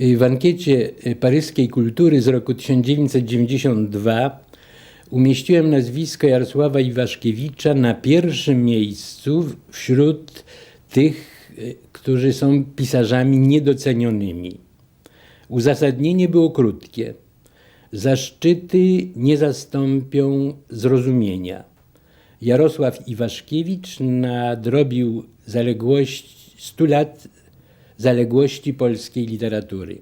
W ankiecie paryskiej kultury z roku 1992 umieściłem nazwisko Jarosława Iwaszkiewicza na pierwszym miejscu wśród tych, którzy są pisarzami niedocenionymi. Uzasadnienie było krótkie. Zaszczyty nie zastąpią zrozumienia. Jarosław Iwaszkiewicz nadrobił zaległość 100 lat zaległości polskiej literatury.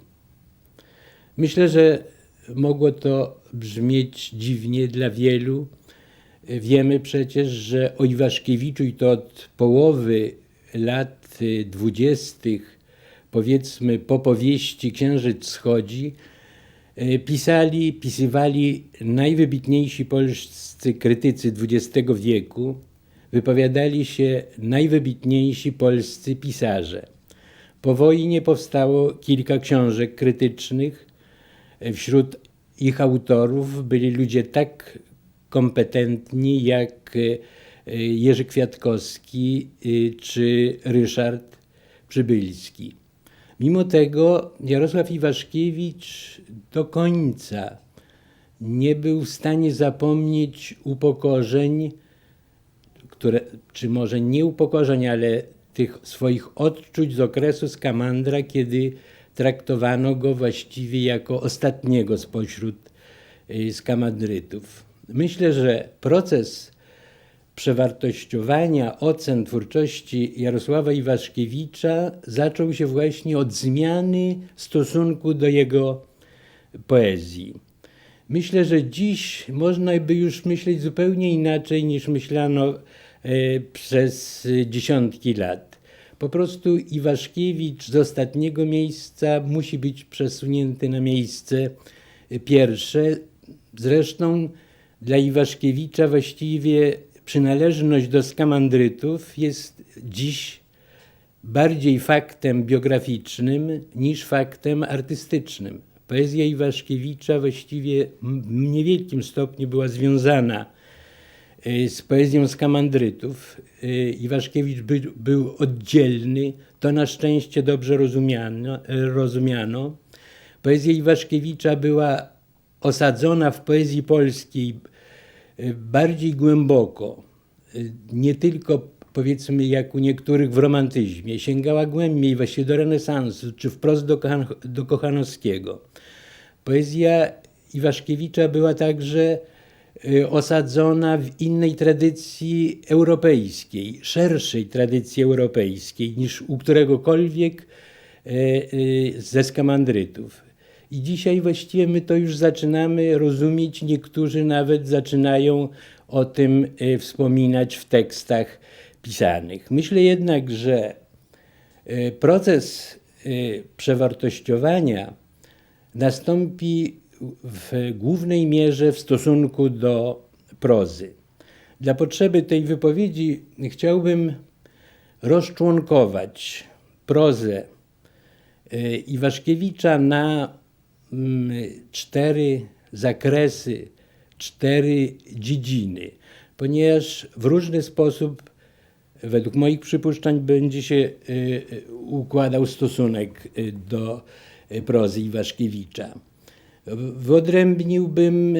Myślę, że mogło to brzmieć dziwnie dla wielu. Wiemy przecież, że o Iwaszkiewiczu i to od połowy lat dwudziestych, powiedzmy po powieści Księżyc schodzi, pisali, pisywali najwybitniejsi polscy krytycy XX wieku, wypowiadali się najwybitniejsi polscy pisarze. Po wojnie powstało kilka książek krytycznych. Wśród ich autorów byli ludzie tak kompetentni jak Jerzy Kwiatkowski czy Ryszard Przybylski. Mimo tego Jarosław Iwaszkiewicz do końca nie był w stanie zapomnieć upokorzeń, które, czy może nie upokorzeń, ale tych swoich odczuć z okresu Skamandra, kiedy traktowano go właściwie jako ostatniego spośród skamandrytów. Myślę, że proces przewartościowania ocen twórczości Jarosława Iwaszkiewicza zaczął się właśnie od zmiany stosunku do jego poezji. Myślę, że dziś można by już myśleć zupełnie inaczej niż myślano przez dziesiątki lat. Po prostu Iwaszkiewicz z ostatniego miejsca musi być przesunięty na miejsce pierwsze. Zresztą dla Iwaszkiewicza właściwie przynależność do skamandrytów jest dziś bardziej faktem biograficznym niż faktem artystycznym. Poezja Iwaszkiewicza właściwie w niewielkim stopniu była związana z poezją skamandrytów. Iwaszkiewicz by, był oddzielny, to na szczęście dobrze rozumiano, rozumiano. Poezja Iwaszkiewicza była osadzona w poezji polskiej bardziej głęboko, nie tylko powiedzmy jak u niektórych w romantyzmie, sięgała głębiej właśnie do renesansu, czy wprost do, do Kochanowskiego. Poezja Iwaszkiewicza była także osadzona w innej tradycji europejskiej, szerszej tradycji europejskiej niż u któregokolwiek ze skamandrytów. I dzisiaj właściwie my to już zaczynamy rozumieć, niektórzy nawet zaczynają o tym wspominać w tekstach pisanych. Myślę jednak, że proces przewartościowania nastąpi w głównej mierze w stosunku do prozy. Dla potrzeby tej wypowiedzi chciałbym rozczłonkować prozę Iwaszkiewicza na cztery zakresy, cztery dziedziny, ponieważ w różny sposób, według moich przypuszczań, będzie się układał stosunek do prozy Iwaszkiewicza. Wyodrębniłbym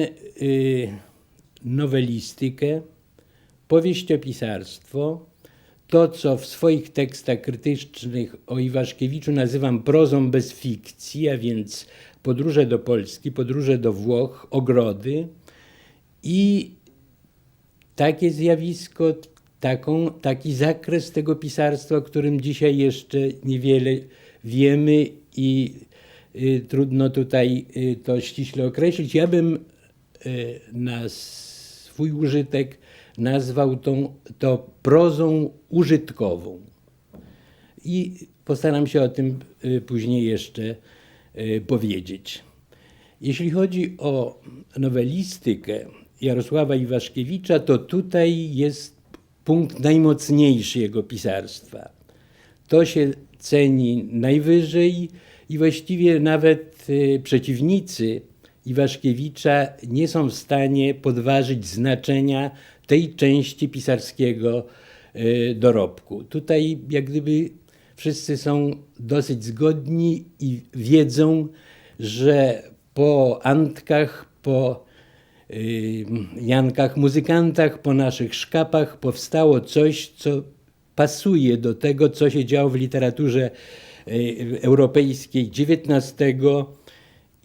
nowelistykę, powieściopisarstwo, to, co w swoich tekstach krytycznych o Iwaszkiewiczu nazywam prozą bez fikcji, a więc podróże do Polski, podróże do Włoch, ogrody i takie zjawisko, taką, taki zakres tego pisarstwa, o którym dzisiaj jeszcze niewiele wiemy i y, trudno tutaj y, to ściśle określić. Ja bym y, na swój użytek nazwał tą, to prozą użytkową. I postaram się o tym później jeszcze powiedzieć. Jeśli chodzi o nowelistykę Jarosława Iwaszkiewicza, to tutaj jest punkt najmocniejszy jego pisarstwa. To się ceni najwyżej i właściwie nawet przeciwnicy Iwaszkiewicza nie są w stanie podważyć znaczenia tej części pisarskiego dorobku. Tutaj jak gdyby wszyscy są dosyć zgodni i wiedzą, że po Antkach, po y, Jankach muzykantach, po naszych szkapach powstało coś, co pasuje do tego, co się działo w literaturze y, europejskiej XIX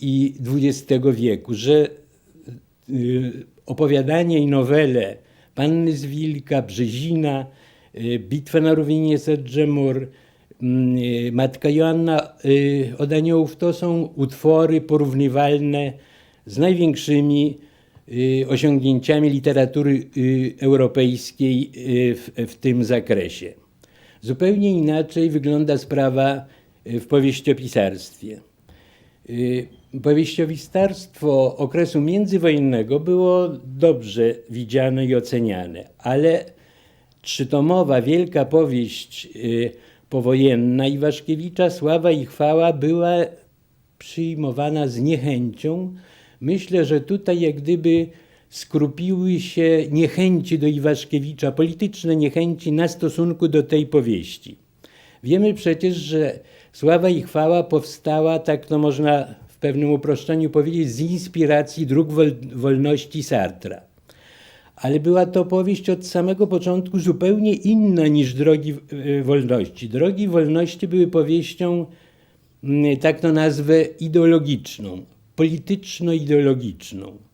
i XX wieku, że y, opowiadania i nowele Panny z Wilka, Brzezina, Bitwa na równinie Sedżemur, Matka Joanna od Aniołów to są utwory porównywalne z największymi osiągnięciami literatury europejskiej w, w tym zakresie. Zupełnie inaczej wygląda sprawa w powieściopisarstwie. Powieściopisarstwo okresu międzywojennego było dobrze widziane i oceniane, ale trzytomowa wielka powieść powojenna Iwaszkiewicza, Sława i Chwała była przyjmowana z niechęcią. Myślę, że tutaj jak gdyby skrupiły się niechęci do Iwaszkiewicza, polityczne niechęci na stosunku do tej powieści. Wiemy przecież, że Sława i Chwała powstała, tak to można w pewnym uproszczeniu powiedzieć, z inspiracji dróg wolności Sartra ale była to powieść od samego początku zupełnie inna niż Drogi e, Wolności. Drogi Wolności były powieścią, mm, tak to nazwę, ideologiczną, polityczno-ideologiczną.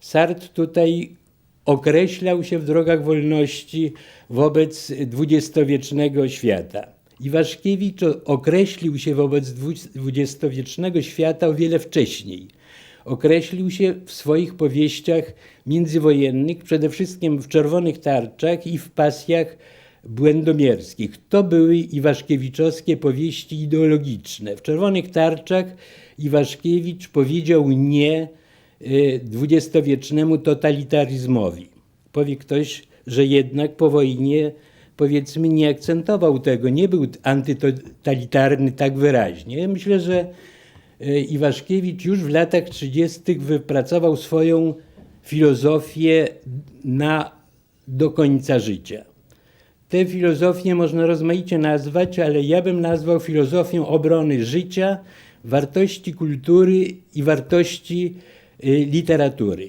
Sartre tutaj określał się w drogach wolności wobec dwudziestowiecznego świata. Iwaszkiewicz określił się wobec dwudziestowiecznego świata o wiele wcześniej – określił się w swoich powieściach międzywojennych, przede wszystkim w Czerwonych Tarczach i w pasjach błędomierskich. To były iwaszkiewiczowskie powieści ideologiczne. W Czerwonych Tarczach Iwaszkiewicz powiedział nie dwudziestowiecznemu totalitaryzmowi. Powie ktoś, że jednak po wojnie powiedzmy nie akcentował tego, nie był antytotalitarny tak wyraźnie. Myślę, że E, Iwaszkiewicz już w latach 30. wypracował swoją filozofię na, do końca życia. Tę filozofię można rozmaicie nazwać, ale ja bym nazwał filozofią obrony życia, wartości kultury i wartości literatury.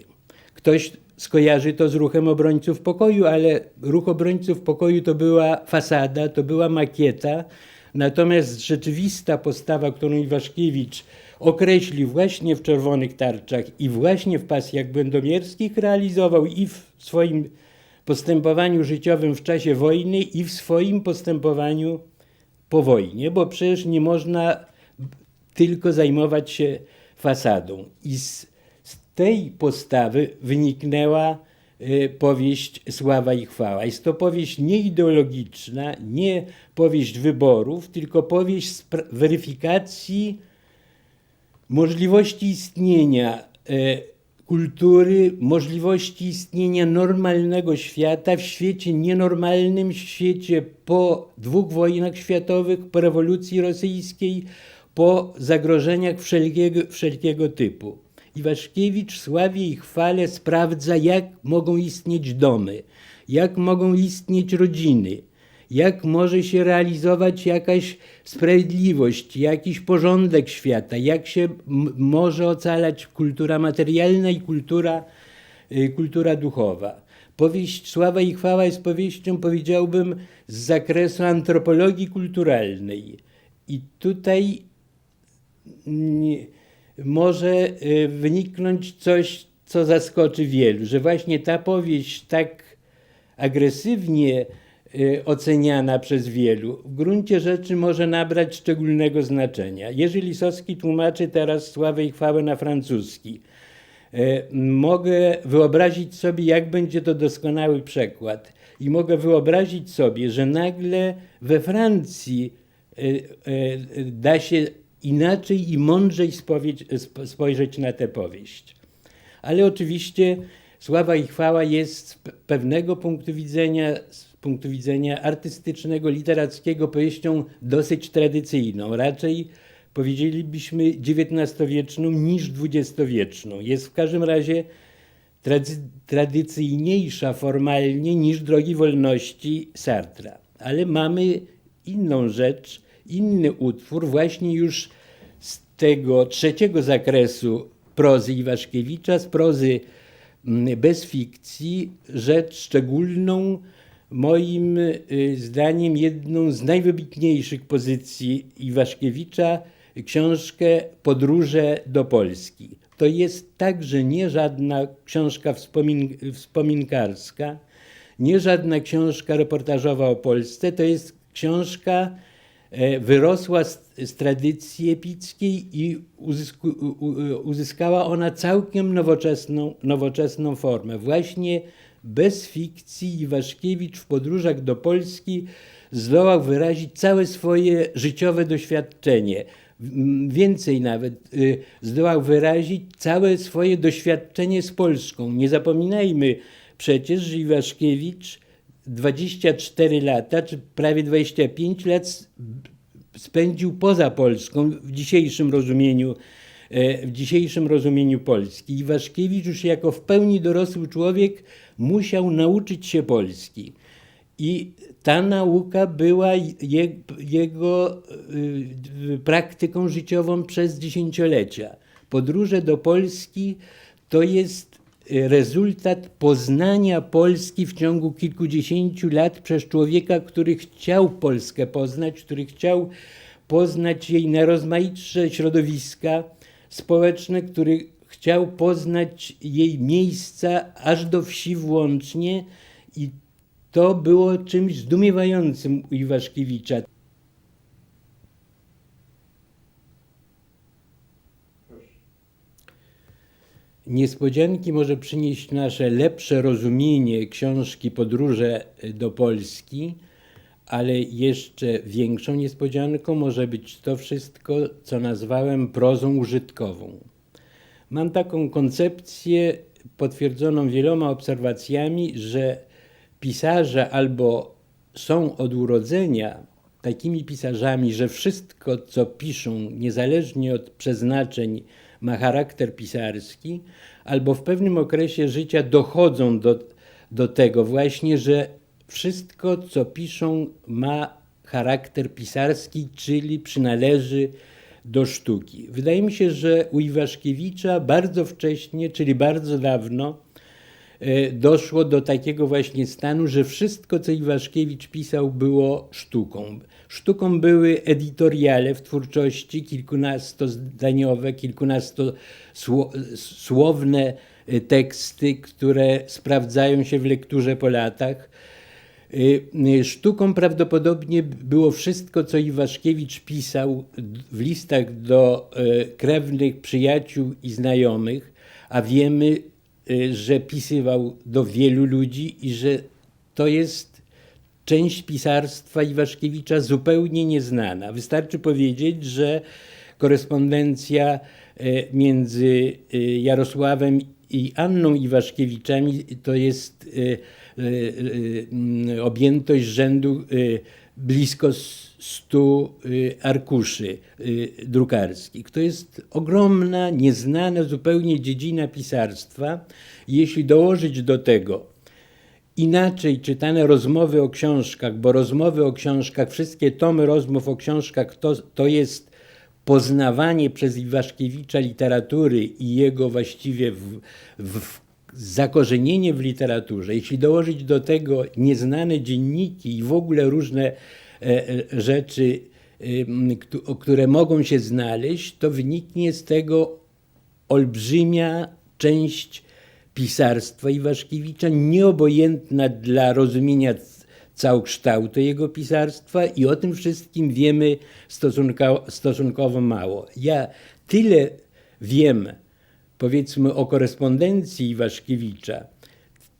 Ktoś skojarzy to z ruchem obrońców pokoju, ale ruch obrońców pokoju to była fasada, to była makieta, Natomiast rzeczywista postawa, którą Iwaszkiewicz określił właśnie w Czerwonych Tarczach i właśnie w pasjach będomierskich, realizował i w swoim postępowaniu życiowym w czasie wojny i w swoim postępowaniu po wojnie, bo przecież nie można tylko zajmować się fasadą. I z tej postawy wyniknęła Y, powieść Sława i Chwała. Jest to powieść nie ideologiczna, nie powieść wyborów, tylko powieść weryfikacji możliwości istnienia y, kultury, możliwości istnienia normalnego świata w świecie nienormalnym, w świecie po dwóch wojnach światowych, po rewolucji rosyjskiej, po zagrożeniach wszelkiego, wszelkiego typu. Iwaszkiewicz sławie i chwale sprawdza, jak mogą istnieć domy, jak mogą istnieć rodziny, jak może się realizować jakaś sprawiedliwość, jakiś porządek świata, jak się może ocalać kultura materialna i kultura, y, kultura duchowa. Powieść Sława i Chwała jest powieścią, powiedziałbym, z zakresu antropologii kulturalnej. I tutaj nie, może y, wyniknąć coś, co zaskoczy wielu, że właśnie ta powieść tak agresywnie y, oceniana przez wielu, w gruncie rzeczy może nabrać szczególnego znaczenia. Jeżeli Lisowski tłumaczy teraz Sławę i Chwałę na francuski, y, mogę wyobrazić sobie, jak będzie to doskonały przekład. I mogę wyobrazić sobie, że nagle we Francji da się inaczej i mądrzej spojrzeć na tę powieść. Ale oczywiście Sława i Chwała jest z pewnego punktu widzenia, z punktu widzenia artystycznego, literackiego powieścią dosyć tradycyjną. Raczej powiedzielibyśmy XIX-wieczną niż XX-wieczną. Jest w każdym razie tradycyjniejsza formalnie niż Drogi Wolności Sartra. Ale mamy inną rzecz, inny utwór, właśnie już z tego trzeciego zakresu prozy Iwaszkiewicza, z prozy mm, bez fikcji, rzecz szczególną, moim y, zdaniem jedną z najwybitniejszych pozycji Iwaszkiewicza, książkę Podróże do Polski. To jest także nie żadna książka wspomin wspominkarska, nie żadna książka reportażowa o Polsce, to jest książka wyrosła z, z tradycji epickiej i uzysku, uzyskała ona całkiem nowoczesną, nowoczesną formę. Właśnie bez fikcji Iwaszkiewicz w podróżach do Polski zdołał wyrazić całe swoje życiowe doświadczenie. Więcej nawet, y, zdołał wyrazić całe swoje doświadczenie z Polską. Nie zapominajmy przecież, że Iwaszkiewicz 24 lata, czy prawie 25 lat spędził poza Polską w dzisiejszym rozumieniu, e, w dzisiejszym rozumieniu Polski. Iwaszkiewicz już jako w pełni dorosły człowiek musiał nauczyć się Polski. I ta nauka była je, jego y, praktyką życiową przez dziesięciolecia. Podróże do Polski to jest rezultat poznania Polski w ciągu kilkudziesięciu lat przez człowieka, który chciał Polskę poznać, który chciał poznać jej najrozmaitsze środowiska społeczne, który chciał poznać jej miejsca aż do wsi włącznie i to było czymś zdumiewającym u Iwaszkiewicza. Niespodzianki może przynieść nasze lepsze rozumienie książki Podróże do Polski, ale jeszcze większą niespodzianką może być to wszystko, co nazwałem prozą użytkową. Mam taką koncepcję potwierdzoną wieloma obserwacjami, że pisarze albo są od urodzenia takimi pisarzami, że wszystko, co piszą, niezależnie od przeznaczeń, ma charakter pisarski, albo w pewnym okresie życia dochodzą do, do tego właśnie, że wszystko, co piszą, ma charakter pisarski, czyli przynależy do sztuki. Wydaje mi się, że u Iwaszkiewicza bardzo wcześnie, czyli bardzo dawno, doszło do takiego właśnie stanu, że wszystko, co Iwaszkiewicz pisał, było sztuką. Sztuką były editoriale w twórczości, kilkunastozdaniowe, kilkunastosłowne y, teksty, które sprawdzają się w lekturze po latach. Y, y, sztuką prawdopodobnie było wszystko, co Iwaszkiewicz pisał w listach do krewnych, przyjaciół i znajomych, a wiemy, że pisywał do wielu ludzi i że to jest część pisarstwa Iwaszkiewicza zupełnie nieznana. Wystarczy powiedzieć, że korespondencja e, między e, Jarosławem i Anną Iwaszkiewiczami to jest e, objętość rzędu blisko 100 arkuszy drukarskich. To jest ogromna, nieznana zupełnie dziedzina pisarstwa. Jeśli dołożyć do tego inaczej czytane rozmowy o książkach, bo rozmowy o książkach, wszystkie tomy rozmów o książkach to, to jest poznawanie przez Iwaszkiewicza literatury i jego właściwie w, w, zakorzenienie w literaturze. Jeśli dołożyć do tego nieznane dzienniki i w ogóle różne rzeczy, e, które mogą się znaleźć, to wyniknie z tego olbrzymia część pisarstwa Iwaszkiewicza, nieobojętna dla rozumienia całokształtu jego pisarstwa i o tym wszystkim wiemy stosunkowo mało. Ja tyle wiem, powiedzmy, o korespondencji Iwaszkiewicza,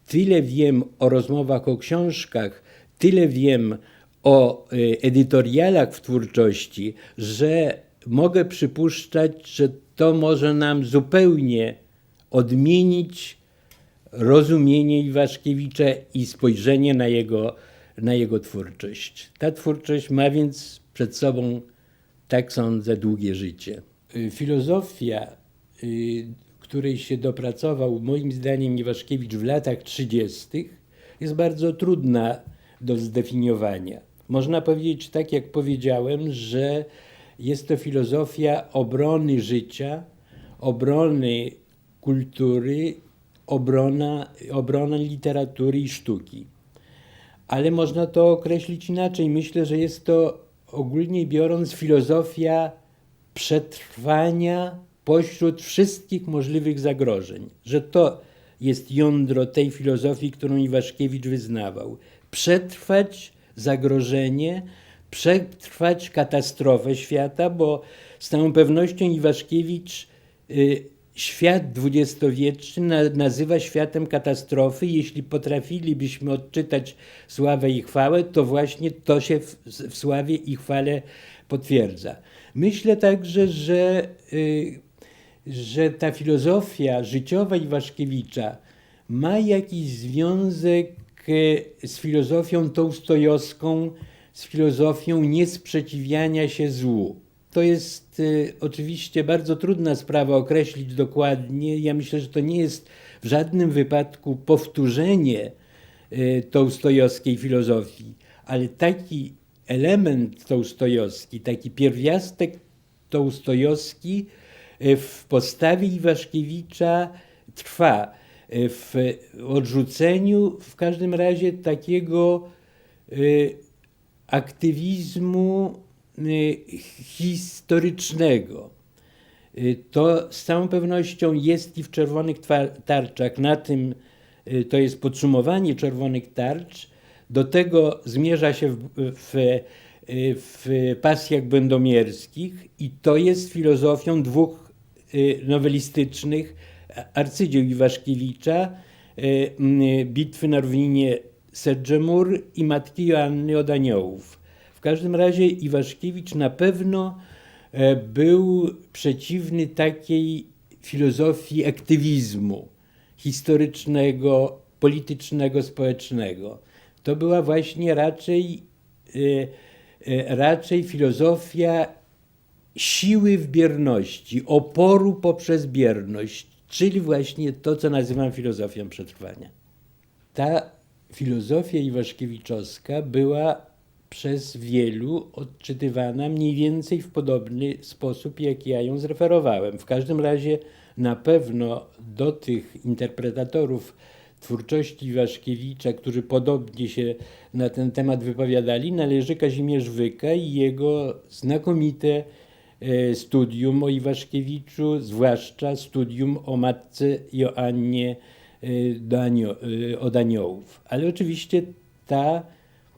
tyle wiem o rozmowach o książkach, tyle wiem o e, edytorialach w twórczości, że mogę przypuszczać, że to może nam zupełnie odmienić rozumienie Iwaszkiewicza i spojrzenie na jego, na jego twórczość. Ta twórczość ma więc przed sobą, tak sądzę, długie życie. Y, filozofia, y, której się dopracował moim zdaniem Iwaszkiewicz w latach 30., jest bardzo trudna do zdefiniowania. Można powiedzieć tak, jak powiedziałem, że jest to filozofia obrony życia, obrony kultury, obrona, obrona literatury i sztuki. Ale można to określić inaczej. Myślę, że jest to ogólnie biorąc filozofia przetrwania pośród wszystkich możliwych zagrożeń. Że to jest jądro tej filozofii, którą Iwaszkiewicz wyznawał. Przetrwać zagrożenie, przetrwać katastrofę świata, bo z całą pewnością Iwaszkiewicz y, świat dwudziestowieczny na, nazywa światem katastrofy. Jeśli potrafilibyśmy odczytać sławę i chwałę, to właśnie to się w, sławie i chwale potwierdza. Myślę także, że, y, że ta filozofia życiowa Iwaszkiewicza ma jakiś związek z filozofią tołstojowską, z filozofią niesprzeciwiania się złu. To jest y, oczywiście bardzo trudna sprawa określić dokładnie. Ja myślę, że to nie jest w żadnym wypadku powtórzenie y, filozofii, ale taki element tołstojowski, taki pierwiastek tołstojowski y, w postawie Iwaszkiewicza trwa. Y, w odrzuceniu w każdym razie takiego y, aktywizmu y, historycznego. To z całą pewnością jest i w Czerwonych Tarczach. Na tym to jest podsumowanie Czerwonych Tarcz. Do tego zmierza się w, w, w pasjach będomierskich i to jest filozofią dwóch nowelistycznych arcydzieł Iwaszkiewicza, y, Bitwy na równinie Sedżemur i Matki Joanny od Aniołów. W każdym razie Iwaszkiewicz na pewno e, był przeciwny takiej filozofii aktywizmu historycznego, politycznego, społecznego. To była właśnie raczej, e, e, raczej filozofia siły w bierności, oporu poprzez bierność, czyli właśnie to, co nazywam filozofią przetrwania. Ta filozofia iwaszkiewiczowska była przez wielu odczytywana mniej więcej w podobny sposób, jak ja ją zreferowałem. W każdym razie na pewno do tych interpretatorów twórczości Iwaszkiewicza, którzy podobnie się na ten temat wypowiadali, należy Kazimierz Wyka i jego znakomite studium o Iwaszkiewiczu, zwłaszcza studium o matce Joannie e, do anio- e, od aniołów. Ale oczywiście ta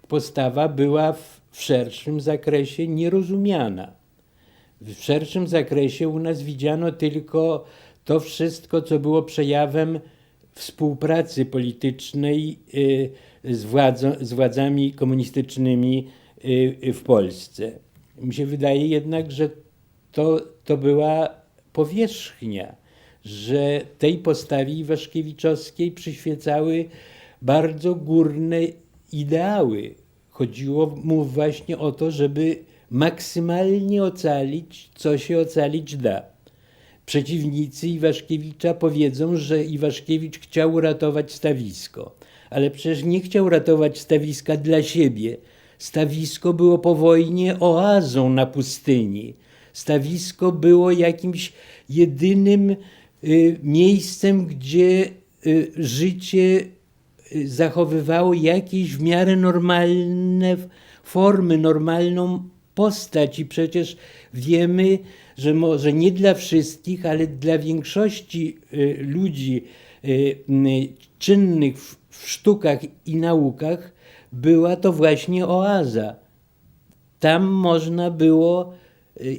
postawa była w, w szerszym zakresie nierozumiana. W szerszym zakresie u nas widziano tylko to wszystko, co było przejawem współpracy politycznej z, władzą, z władzami komunistycznymi w Polsce. Mi się wydaje jednak, że to, to była powierzchnia, że tej postawie Iwaszkiewiczowskiej przyświecały bardzo górne ideały. Chodziło mu właśnie o to, żeby maksymalnie ocalić, co się ocalić da. Przeciwnicy Iwaszkiewicza powiedzą, że Iwaszkiewicz chciał ratować stawisko, ale przecież nie chciał ratować stawiska dla siebie. Stawisko było po wojnie oazą na pustyni. Stawisko było jakimś jedynym y, miejscem, gdzie y, życie y, zachowywało jakieś w miarę normalne formy, normalną postać. I przecież wiemy, że może nie dla wszystkich, ale dla większości ludzi czynnych w, sztukach i naukach była to właśnie oaza. Tam można było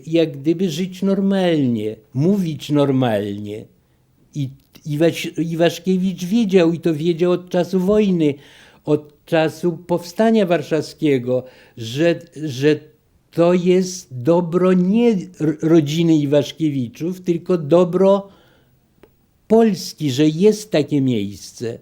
jak gdyby żyć normalnie, mówić normalnie. I Iwaś, Iwaszkiewicz wiedział, i to wiedział od czasu wojny, od czasu powstania warszawskiego, że, że to jest dobro nie rodziny Iwaszkiewiczów, tylko dobro Polski, że jest takie miejsce,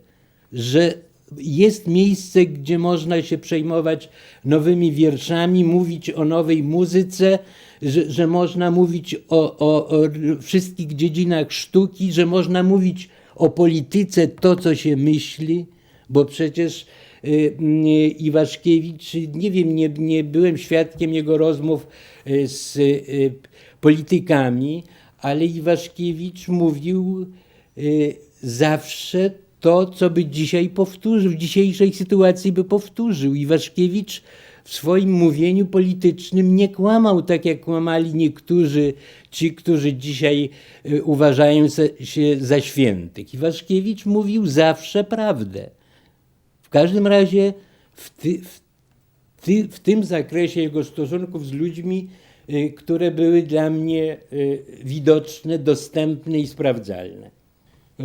że jest miejsce, gdzie można się przejmować nowymi wierszami, mówić o nowej muzyce, że, że można mówić o, o, o wszystkich dziedzinach sztuki, że można mówić o polityce to, co się myśli, bo przecież y, y, Iwaszkiewicz, nie wiem, nie, nie byłem świadkiem jego rozmów y, z politykami, ale Iwaszkiewicz mówił zawsze to, co by dzisiaj powtórzył, w dzisiejszej sytuacji by powtórzył. Iwaszkiewicz w swoim mówieniu politycznym nie kłamał tak, jak kłamali niektórzy, ci, którzy dzisiaj y, uważają się za świętych. Iwaszkiewicz mówił zawsze prawdę. W każdym razie w, ty, w, ty, w tym zakresie jego stosunków z ludźmi, y, które były dla mnie y, widoczne, dostępne i sprawdzalne.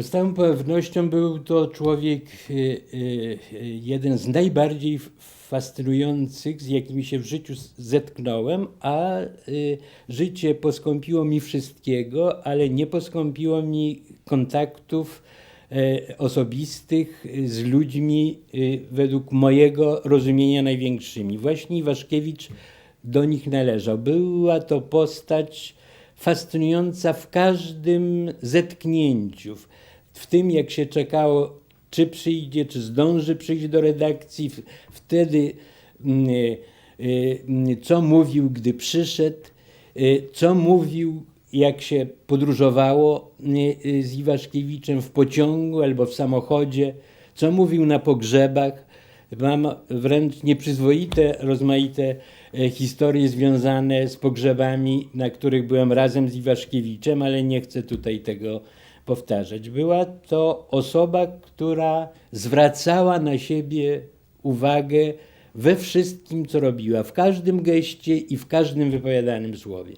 Z całą pewnością był to człowiek, y, y, jeden z najbardziej fascynujących, z jakimi się w życiu zetknąłem, a y, życie poskąpiło mi wszystkiego, ale nie poskąpiło mi kontaktów e, osobistych z ludźmi według mojego rozumienia największymi. Właśnie Iwaszkiewicz do nich należał. Była to postać fascynująca w każdym zetknięciu, w, tym jak się czekało, czy przyjdzie, czy zdąży przyjść do redakcji, wtedy mm, y, y, co mówił, gdy przyszedł, y, co mówił, jak się podróżowało z Iwaszkiewiczem w pociągu albo w samochodzie, co mówił na pogrzebach. Mam wręcz nieprzyzwoite, rozmaite e, historie związane z pogrzebami, na których byłem razem z Iwaszkiewiczem, ale nie chcę tutaj tego powtarzać. Była to osoba, która zwracała na siebie uwagę we wszystkim, co robiła, w każdym geście i w każdym wypowiadanym słowie.